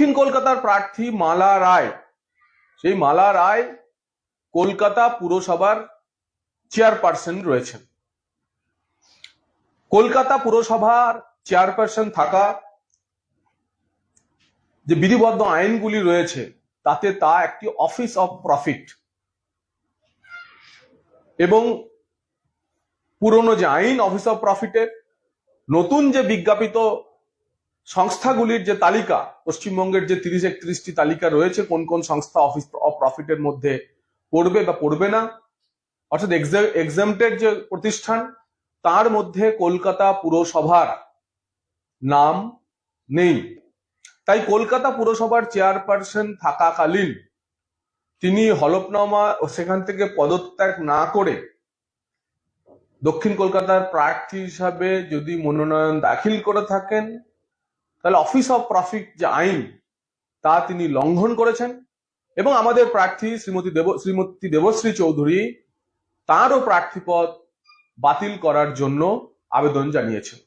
দক্ষিণ কলকাতার প্রার্থী মালা রায়। সেই মালা রায় কলকাতা পুরসভার চেয়ারপারসন রয়েছেন। কলকাতা পুরসভার চেয়ারপারসন থাকা যে বিধিবদ্ধ আইনগুলি রয়েছে, তাতে তা একটি অফিস অফ প্রফিট এবং পুরনো যে আইন, অফিস অফ প্রফিটের, নতুন যে বিজ্ঞাপিত সংস্থাগুলির যে তালিকা, পশ্চিমবঙ্গের যে তিরিশ একত্রিশটি তালিকা রয়েছে, কোন কোন সংস্থা অফিস অফ প্রফিটের মধ্যে পড়বে বা পড়বে না, অর্থাৎ এক্সামটেড যে প্রতিষ্ঠান, তার মধ্যে কলকাতা পুরসভার নাম নেই। তাই কলকাতা পুরসভার চেয়ারপারসন থাকাকালীন তিনি হলফনামা সেখান থেকে পদত্যাগ না করে দক্ষিণ কলকাতার প্রার্থী হিসাবে যদি মনোনয়ন দাখিল করে থাকেন তাহলে অফিস অফ প্রফিট যে আইন, তা তিনি লঙ্ঘন করেছেন। এবং আমাদের প্রার্থী শ্রীমতী দেব শ্রীমতী দেবশ্রী চৌধুরী তাঁরও প্রার্থীপদ বাতিল করার জন্য আবেদন জানিয়েছেন।